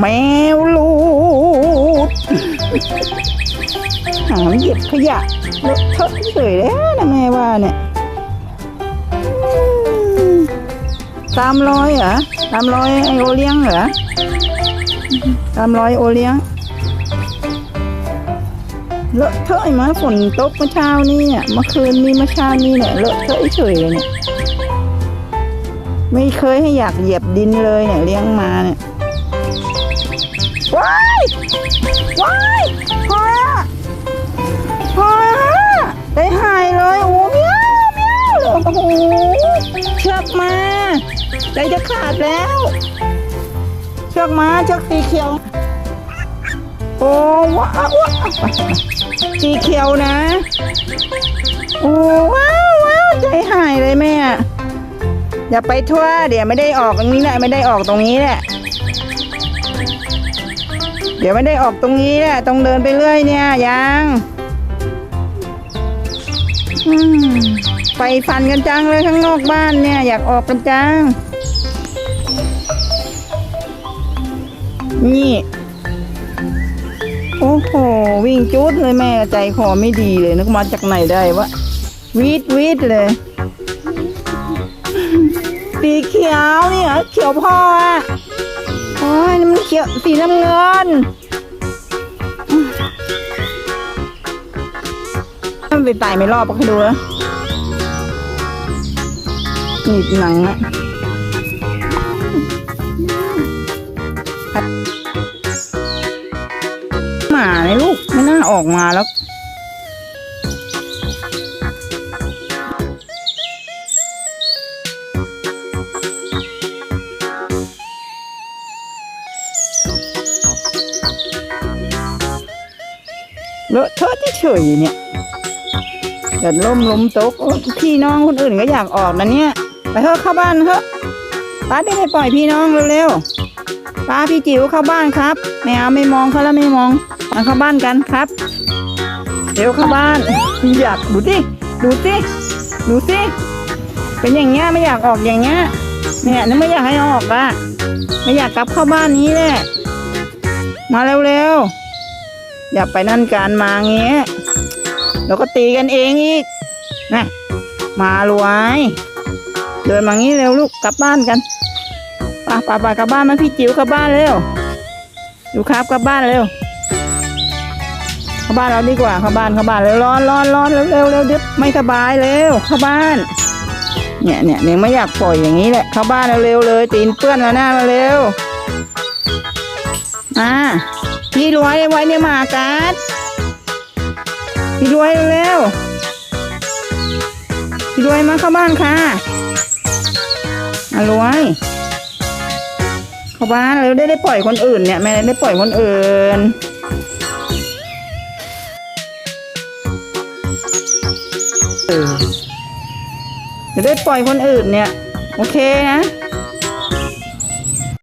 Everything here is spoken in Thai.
แมวลูดหาเหยียบขยะเลอะเทอะเฉยแล้วนะแม่ว่าเนี่ยตามรอยเหรอตามรอยไอโอเลี้ยงเหรอตามรอยโอเลี้ยงเลอะเทอะมาฝนตกเมื่อเช้านี้เนี่ยเมื่อคืนนี้เมื่อเช้านี้เนี่ยเลอะเทอะเฉยเลยเนี่ยไม่เคยให้อยากเหยียบดินเลยเนี่ยเลี้ยงมาเนี่ย ว้ายว้ายพอละพอละได้หายเลยโอ้เมียวเมียวโอ้โหเชือกมาใจจะขาดแล้ว เชือกมาเชือกสีเขียว โอ้ว้าวว้าวสีเขียวนะโอ้ว้าวว้าวใจหายเลยแม่อย่าไปทั่วเดี๋ยวไม่ได้ออกตรงนี้แหละไม่ได้ออกตรงนี้แหละ เดี๋ยวไม่ได้ออกตรงนี้แหละต้องเดินไปเรื่อยเนี่ยยังไปฟันกันจังเลยข้างนอกบ้านเนี่ย อยากออกกันจัง นี่ โอ้โห วิ่งจุดเลยแม่ใจคอไม่ดีเลยนึกมาจากไหนได้วะวีดวีดเลยสีเขียวนี่เหรอเขียวพ่ออะ โอ้ยนี่มันเขียวสีน้ำเงินมันไปไต่ไม่รอบก็ให้ดูนะหนีบหนังอะหมาเลยลูก ไม่น่าออกมาแล้ว เลอะเทอะเฉยเนี่ยเดินล้มล้มโต๊ะพี่น้องคนอื่นก็อยากออกนะเนี่ย ไปเถอะเข้าบ้านเถอะป้าได้ไปปล่อยพี่น้องเร็วๆป้าพี่จิ๋วเข้าบ้านครับไม่เอาไม่มองเขาแล้วไม่มองมาเข้าบ้านกันครับเดี๋ยวเข้าบ้านอยากดูสิดูสิดูสิเป็นอย่างเงี้ยไม่อยากออกอย่างเงี้ยเนี่ยนี่ไม่อยากให้ออกอะไม่อยากกลับเข้าบ้านนี้แหละ มาเร็วๆ อย่าไปนั่นการมาเงี้ยแล้วก็ตีกันเองอีกนะมารวย เดินมางี้เร็วลูกกลับบ้านกันป่าป่าป่ากลับบ้านมาพี่จิ๋วกลับบ้านเร็วอยู่ครับกลับบ้านเร็วเข้าบ้านเราดีกว่าเข้าบ้านเข้าบ้านเร็วร้อนร้อนร้อนเร็วเร็วเร็วเดี๋ยวไม่สบายเร็วเข้าบ้าน เนี่ยเนี่ยเนี่ยไม่อยากปล่อยอย่างนี้แหละเข้าบ้านเร็วเลยตีนเปื้อนแล้วหน้ามาเร็ว มาพี่รวยไว้เนี่ยหมากัดพี่รวยเร็วพี่รวยมาเข้าบ้านค่ะมารวยเข้าบ้านเร็วได้ได้ปล่อยคนอื่นเนี่ยแม่ได้ปล่อยคนอื่นจะได้ปล่อยคนอื่นเนี่ย โอเคนะ